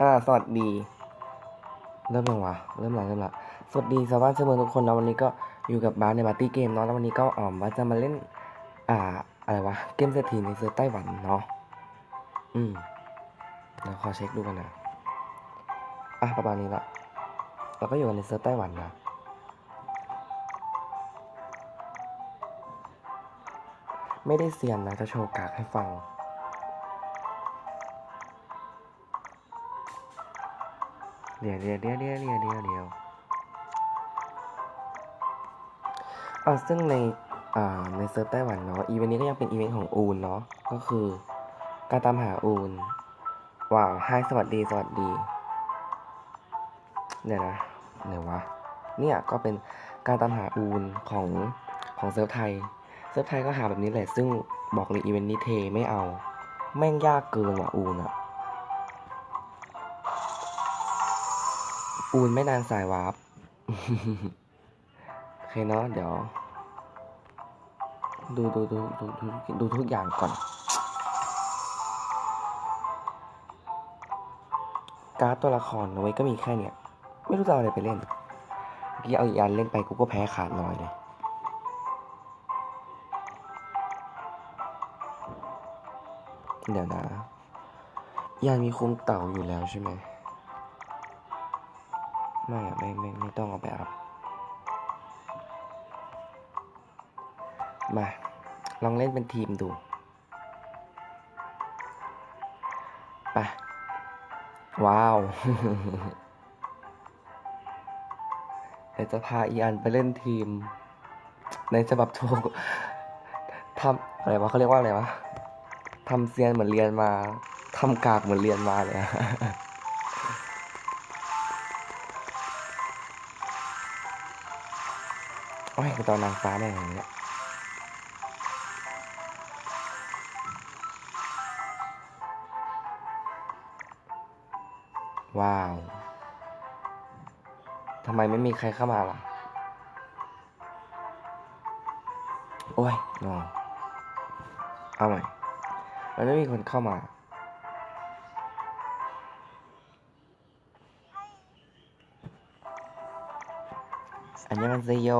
อ่าสวัสดี เริ่มยังวะเริ่มล้วเริ่มละสวัสดีชาวบ้านชาวเมืองทุกคนนะวันนี้ก็อยู่กับบาสในปาร์ตี้เกมเนาะแล้ววันนี้ก็อ่อมว่าจะมาเล่น อ่า อะไรวะ เกมเศรษฐีในเซิร์ฟไต้หวันเนาะอืมเดี๋ยวขอเช็คดูกันนะอะประมาณนี้ละเราก็อยู่กันในเซิร์ฟไต้หวันนะไม่ได้เซียนนะจะโชว์กากให้ฟัง เดี๋ยวเดี๋ยวเดี๋ยวเดี๋ยวเดี๋ยวเดี๋ยวเดี๋ยวอ่าซึ่งในอ่าในเซิร์ฟไต้หวันเนาะอีเวนต์นี้ก็ยังเป็นอีเวนต์ของอูนเนาะก็คือการตามหาอูนว้าวไฮสวัสดีสวัสดีเดี๋ยวนะไหนวะเนี่ยก็เป็นการตามหาอูนของของเซิร์ฟไทย เซิร์ฟไทยก็หาแบบนี้แหละ ซึ่งบอกเลยอีเวนต์นี้เทไม่เอา แม่งยากเกินว่ะอูนอะ อูนไม่นานสายวาร์ปโอเคเนาะเดี๋ยว ดูดูดูดูดูดูทุกอย่างก่อน การ์ดตัวละครเอาไว้ก็มีแค่เนี้ยไม่รู้จะเอาอะไรไปเล่นเมื่อกี้เอาอีกอันเล่นไปกูก็แพ้ขาดลอยเลยเดี๋ยวนะยานมีคุมเต่าอยู่แล้วใช่ไหม ไม่ไม่ไม่ไม่ต้องเอาไปอัพมา ลองเล่นเป็นทีมดูไปว้าวเดี๋ยวจะพาอีอันไปเล่นทีม ในฉบับถูกทำอะไรวะเขาเรียกว่าอะไรวะทำเซียนเหมือนเรียนมาทำกากเหมือนเรียนมาเลยอะ โอ้ยตอนนางฟ้าแม่งอย่างเงี้ยว้าว ทำไมไม่มีใครเข้ามาล่ะ โอ้ยนอเอาใหม่ มันไม่มีคนเข้ามา อันนี้มันเซโย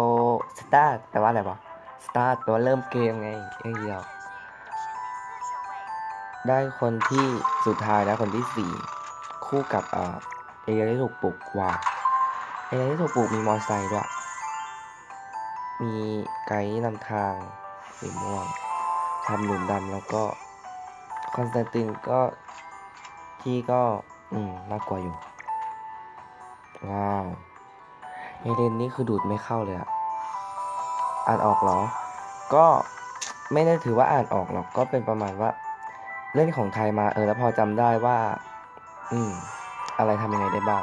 สตาร์ทแปลว่าอะไรวะสตาร์ทแปลว่าเริ่มเกมไงเอ้ยเดียว ได้คนที่สุดท้ายแล้วคนที่สี่คู่กับเอ่อเอเรียที่ถูกปลุกว่าเอเรียที่ถูกปลุกมีมอเตอร์ไซค์ด้วย มีไกด์นำทางสีม่วงทำหลุมดำแล้วก็คอนสแตนตินก็ที่ก็ อืมน่ากลัวอยู่ ว้าว เอเดนนี่คือดูดไม่เข้าเลยอะอ่านออกหรอ ก็ไม่ได้ถือว่าอ่านออกหรอก ก็เป็นประมาณว่า เล่นของไทยมาเออแล้วพอจำได้ว่า อืม อะไรทำยังไงได้บ้าง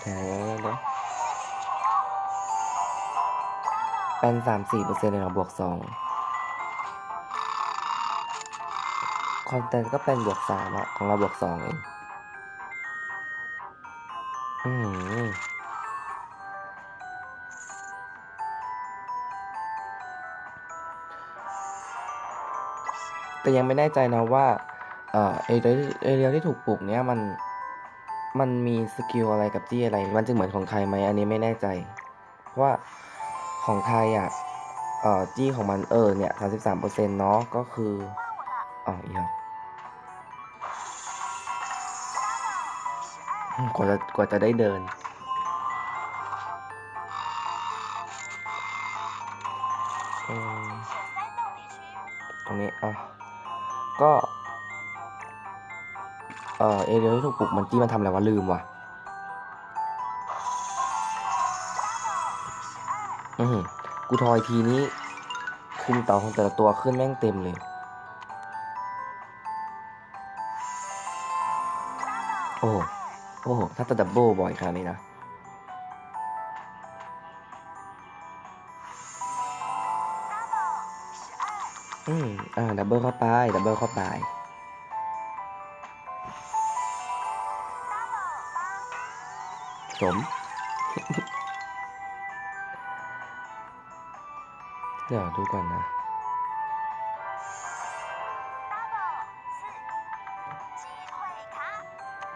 เดี๋ยวเดี๋ยวเป็นสามสี่เปอร์เซ็นต์เลยหรอบวกสอง คอนเทนต์ก็เป็นบวกสามอะของเราบวกสองเองอืมแต่ยังไม่แน่ใจนะว่า เอ่อเอเรียเอเรียที่ถูกปลูกเนี้ยมัน มันมีสกิลอะไรกับจี้อะไร มันจะเหมือนของไทยไหมอันนี้ไม่แน่ใจ เพราะว่าของไทยอะ เอ่อจี้ของมันเออเนี่ยสามสิบสามเปอร์เซ็นต์เนาะก็คืออ๋ออีก กว่าจะกว่าจะได้เดิน ตรงนี้อะก็ เอ่อเอเรียที่ถูกปลุกมันจี้มันทำอะไรวะลืมว่ะอือหือกูทอยทีนี้ คุมเต่าของแต่ละตัวขึ้นแม่งเต็มเลย โอ้โห ถ้าจะดับเบิลบ่อยขนาดนี้นะอืมอ่า ดับเบิลเข้าไป ดับเบิลเข้าไป สม เดี๋ยวดูก่อนนะ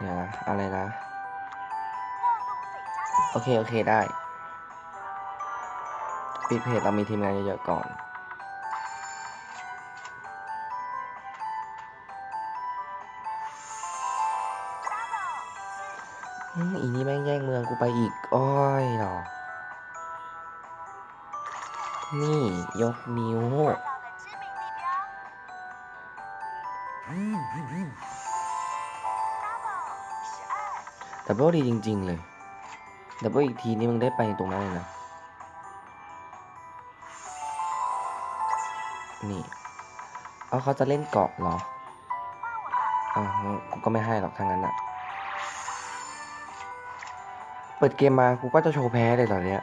เดี๋ยวนะอะไรนะ โอเค โอเคได้ ปิดเพจเรามีทีมงานเยอะๆก่อนอีนี่แม่งแย่งเมืองกูไปอีก โอ้ยหรอ นี่ ยกนิ้ว ดับเบิลดีจริง ๆ เลย ดับเบิลอีกทีนี่มึงได้ไปตรงนั้นเลยนะ นี่เอาเขาจะเล่นเกาะเหรออ่างั้นกูก็ไม่ให้หรอกทางนั้นอะเปิดเกมมากูก็จะโชว์แพ้เลยตอนเนี้ย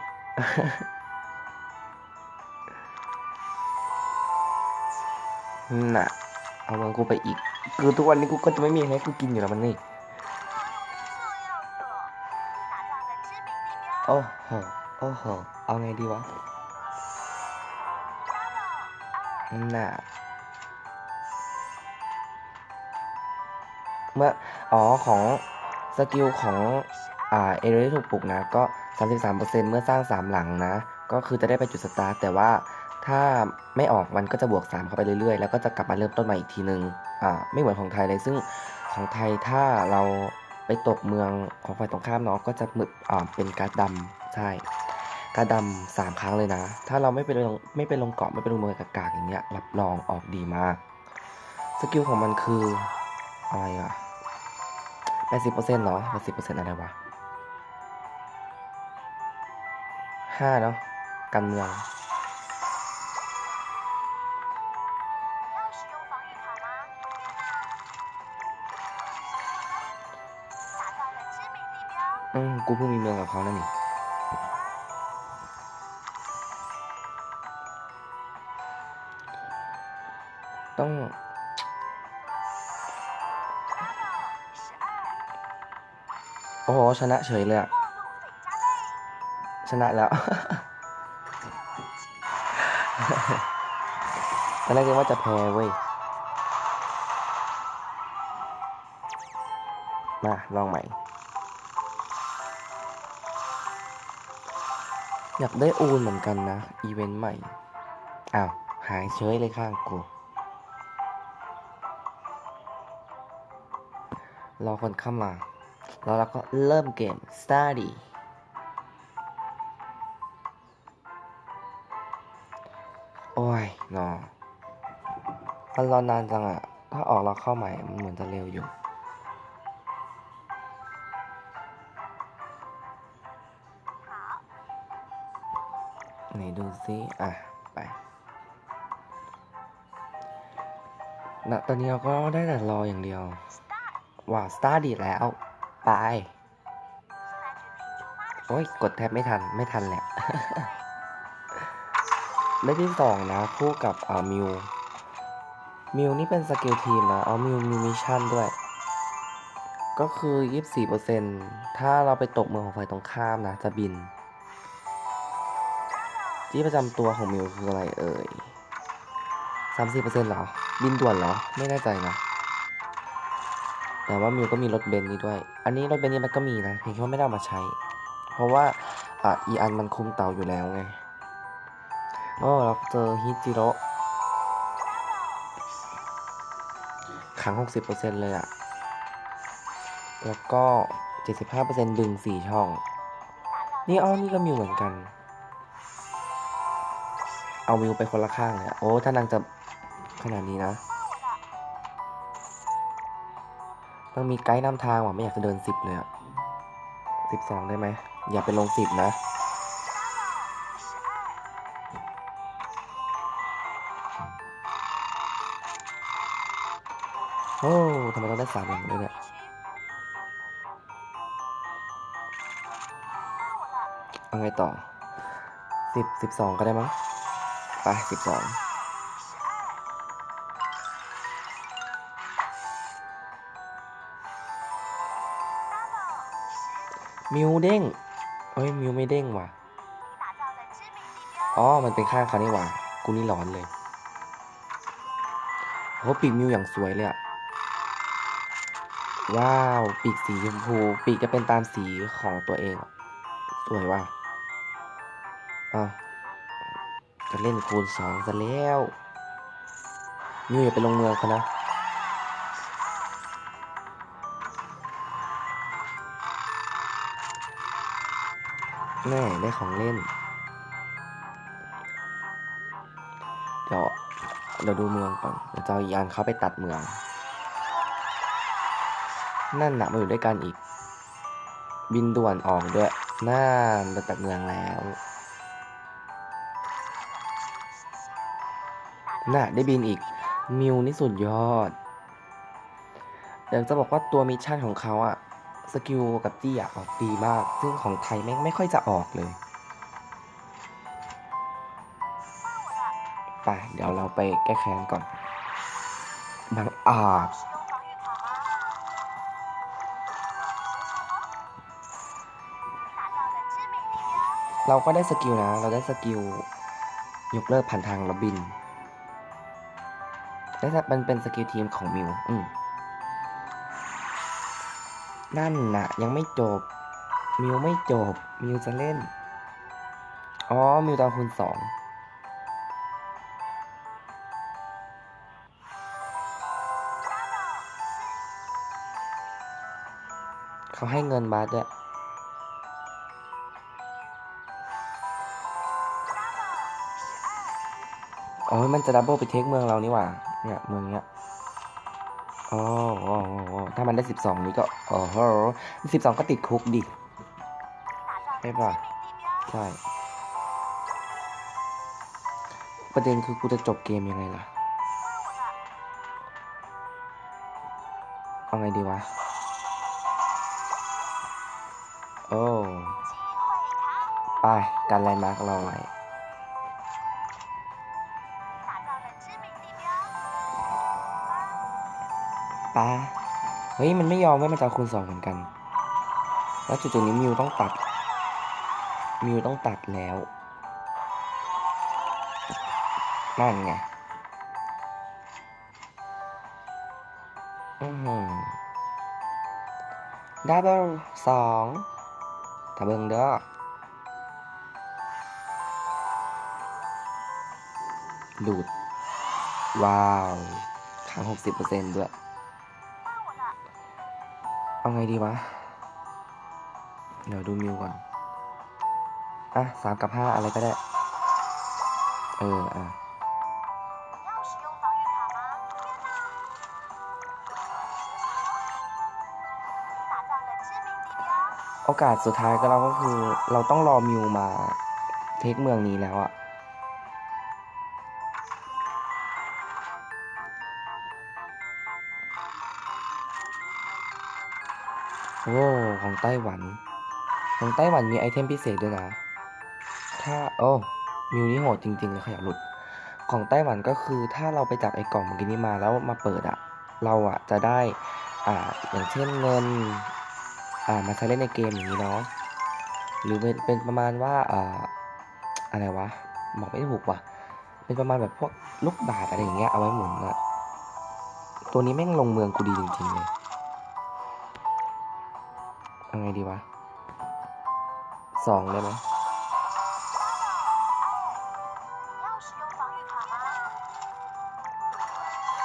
น่ะ เอาเมืองกูไปอีก คือทุกวันนี้กูก็จะไม่มีให้กูกินอยู่แล้วมันนี่ โอ้โห โอ้โห เอาไงดีวะน่ะเมื่อ อ๋อ ของสกิลของ อ่า เอเรที่ถูกปลุกนะ ก็ 33%เมื่อสร้าง 3 หลังนะ ก็คือจะได้ไปจุดสตาร์ท แต่ว่าถ้าไม่ออกมันก็จะบวก 3 เข้าไปเรื่อยๆ แล้วก็จะกลับมาเริ่มต้นใหม่อีกทีนึง อ่า ไม่เหมือนของไทยเลย ซึ่งของไทยถ้าเราไปตกเมือง ของฝ่ายตรงข้ามเนาะก็จะมึกอ่าเป็นการ์ดดำใช่การ์ดดำสามครั้งเลยนะ ถ้าเราไม่ไปลงไม่ไปลงเกาะไม่ไปลงเมืองกากๆอย่างเงี้ยรับรองออกดีมากสกิลของมันคืออะไรอะ80%เหรอ80%อะไรวะห้าเนาะกันเมือง อืมกูเพิ่งมีเมืองกับเขานั่นนี่ต้องโอ้โหชนะเฉยเลยอะชนะแล้วตอนแรกนึกว่าจะแพ้เว้ย มา ลองใหม่ อยากได้อูนเหมือนกันนะ อีเวนต์ใหม่ อ้าว หายเฉยเลยข้างกู รอคนเข้ามา แล้วเราก็เริ่มเกม study โอ้ยนอมันรอนานจังอะถ้าออกเราเข้าใหม่ มันเหมือนจะเร็วอยู่ ดูซิอะ ไปณตอนนี้เราก็ได้แต่รออย่างเดียวว่า study แล้ว ไป โอ้ย กดแทบไม่ทัน ไม่ทันแหละ ได้ที่สองนะ คู่กับอ่ามิว มิวนี่เป็นสกิลทีมนะ เอามิวมีมิชชั่นด้วย ก็คือ 24%ถ้าเราไปตกเมืองของฝ่ายตรงข้ามนะ จะบิน ที่ประจำตัวของมิวคืออะไรเอ่ย30%เหรอ บินด่วนเหรอ ไม่แน่ใจนะ แต่ว่ามิวก็มีรถเบนซ์นี้ด้วย อันนี้รถเบนซ์นี้มันก็มีนะ เพียงแค่ว่าไม่ได้มาใช้ เพราะว่าอะอีอันมันคุมเตาอยู่แล้วไงโอ้เราเจอฮิจิโร่ขัง60%เลยอะแล้วก็75%ดึง4ช่อง นี่อ้อนี่ก็มิวเหมือนกัน เอามิวไปคนละข้างเลยอะโอ้ถ้านางจะขนาดนี้นะต้องมีไกด์นำทางว่ะไม่อยากจะเดิน10เลยอะ12ได้ไหมอย่าไปลง10นะโอ้ทำไมต้องได้สามหลังด้วยเนี่ยเอาไงต่อสิบสิบสองก็ได้มั้ง ไปสิบสองมิวเด้งเฮ้ยมิวไม่เด้งว่ะ อ๋อ มันเป็นข้างเขานี่ว่ากูนี่ร้อนเลยโหปีกมิวอย่างสวยเลยอะว้าว ปีกสีชมพู ปีกจะเป็นตามสีของตัวเอง สวยว่ะอะ จะเล่นคูณสองซะแล้วมิวอย่าไปลงเมืองเขานะแม่ได้ของเล่น เดี๋ยวเดี๋ยวดูเมืองก่อนเดี๋ยวจะเอาอีกอันเขาไปตัดเมือง นั่นหนะมาอยู่ด้วยกันอีก บินด่วนออกด้วยน่านจะตัดเมืองแล้ว น่ะ ได้บินอีก มิวนี่สุดยอด เดี๋ยวจะบอกว่าตัวมิชชั่นของเขาอะสกิลกับจี้อะออกดีมาก ซึ่งของไทยแม่งไม่ค่อยจะออกเลยไปเดี๋ยวเราไปแก้แค้นก่อน บางอาจเราก็ได้สกิลนะ เราได้สกิล ยกเลิกผ่านทางแล้วบิน และถ้ามันเป็นสกิลทีมของมิวอืมนั่นน่ะยังไม่จบ มิวไม่จบ มิวจะเล่น อ๋อ มิวตอนคูณสองเขาให้เงินบาสด้วยอ๋อมันจะดับเบิลไปเทคเมืองเรานี่หว่า เนี่ยเมืองเนี้ยอ๋ออ๋ออ๋ออ๋อถ้ามันได้สิบสองนี้ก็อ๋อโหสิบสองก็ติดคุกดิใช่ป่ะใช่ประเด็นคือกูจะจบเกมยังไงล่ะเอาไงดีวะ โอ้ ไปการแลน์มาร์กเราไว้า เฮ้ย มันไม่ยอมไว่มันจะเอคูณสองเหมือนกัน แล้วจุดๆนี้มิวต้องตัด มิวต้องตัดแล้ว นั่นไงอือหือดับเบิลสองถ้าเบิงเด้อดูด ว้าวค้างหกสิบเปอร์เซ็นต์ด้วย เอาไงดีวะ เดี๋ยวดูมิวก่อน อะสามกับห้าอะไรก็ได้ เออ อะโอกาสสุดท้ายก็เราก็คือเราต้องรอมิวมาเทคเมืองนี้แล้วอะ ของไต้หวัน ของไต้หวันมีไอเทมพิเศษด้วยนะ ถ้าโอ้มิวนี่โหดจริงๆเลยขยับหลุด ของไต้หวันก็คือถ้าเราไปจับไอ้กล่องเมื่อกี้นี้มาแล้วมาเปิดอะเราอะจะได้อ่าอย่างเช่นเงินอ่ามาใช้เล่นในเกมอย่างนี้เนาะหรือเป็นเป็นประมาณว่าอ่าอะไรวะบอกไม่ถูกว่ะเป็นประมาณแบบพวกลูกบาศอะไรอย่างเงี้ยเอาไว้หมุนอะตัวนี้แม่งลงเมืองกูดีจริงๆเลย เอาไงดีวะสองได้ไหม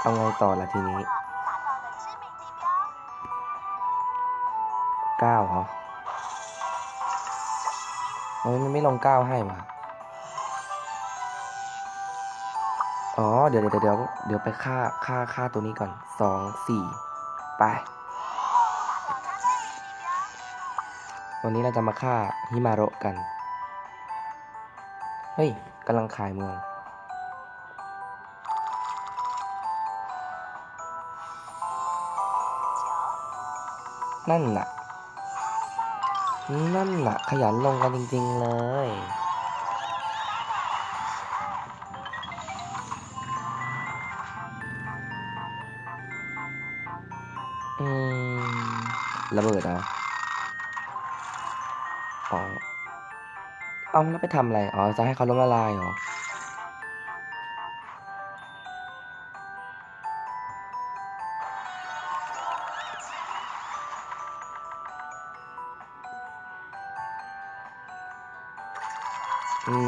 เอาไงต่อละทีนี้เก้าเหรอมันไม่ลงเก้าให้ว่ะอ๋อ เดี๋ยวเดี๋ยวเดี๋ยวเดี๋ยวไปฆ่าฆ่าฆ่าตัวนี้ก่อนสองสี่ไป วันนี้เราจะมาฆ่าฮิมาโระกัน เฮ้ยกำลังขายเมืองนั่นน่ะ นั่นน่ะ ขยันลงกันจริง ๆ เลย อืม ระเบิดเหรอ อเอาแล้วไปทำอะไร อ๋อ จะให้เขาล้มละลายเหรอ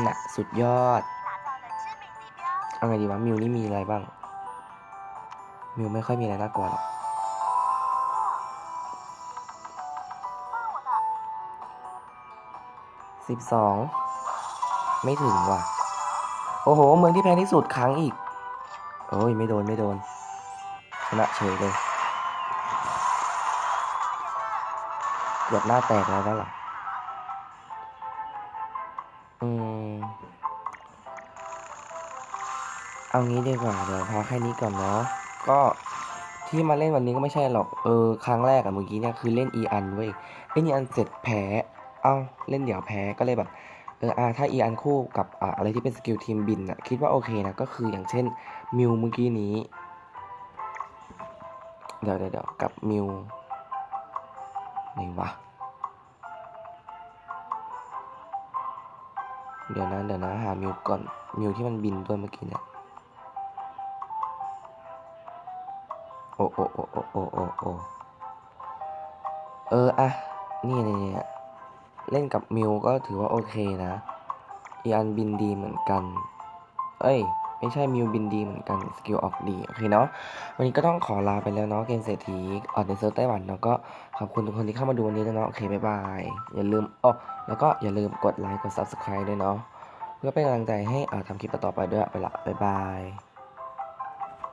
น่ะ สุดยอด เอาไงดีวะ มิวนี่มีอะไรบ้าง มิวไม่ค่อยมีอะไรน่ากลัวหรอก สิบสอง ไม่ถึงว่ะ โอ้โห เมืองที่แพงที่สุดครั้งอีก โอ้ย ไม่โดนไม่โดน ชนะเฉยเลยเกือบหน้าแตกแล้วนั่นหรออืม เอางี้ดีกว่าเดี๋ยวพอแค่นี้ก่อนเนาะ ก็ที่มาเล่นวันนี้ก็ไม่ใช่หรอก เออ ครั้งแรกอะเมื่อกี้เนี่ยคือเล่นอีอันเว้ย เล่นอีอันเสร็จแพ้ อ้าเล่นเดี่ยวแพ้ก็เลยแบบเอออาถ้าอีอันคู่กับอ่าอะไรที่เป็นสกิลทีมบินอะคิดว่าโอเคนะก็คืออย่างเช่นมิวเมื่อกี้นี้ เดี๋ยวเดี๋ยวกับมิวไหนวะเดี๋ยวนะเดี๋ยวนะหามิวก่อนมิวที่มันบินด้วยเมื่อกี้เนี่ยโอ้โอ้โอ้โอ้โอ้โอ้โอเอออะนี่เนี่นี่ เล่นกับมิวก็ถือว่าโอเคนะ อีอันบินดีเหมือนกัน เอ้ย ไม่ใช่มิวบินดีเหมือนกันสกิลออกดีโอเคเนาะวันนี้ก็ต้องขอลาไปแล้วเนาะเกมเศรษฐีออกในเซิร์ฟไต้หวันเนาะก็ขอบคุณทุกคนที่เข้ามาดูวันนี้ด้วยเนาะโอเคบ๊ายบายอย่าลืมอ๋อแล้วก็อย่าลืมกดไลค์กด subscribe ด้วยเนาะเพื่อเป็นกำลังใจให้อ่าทำคลิปต่อไปด้วยไปละบ๊ายบาย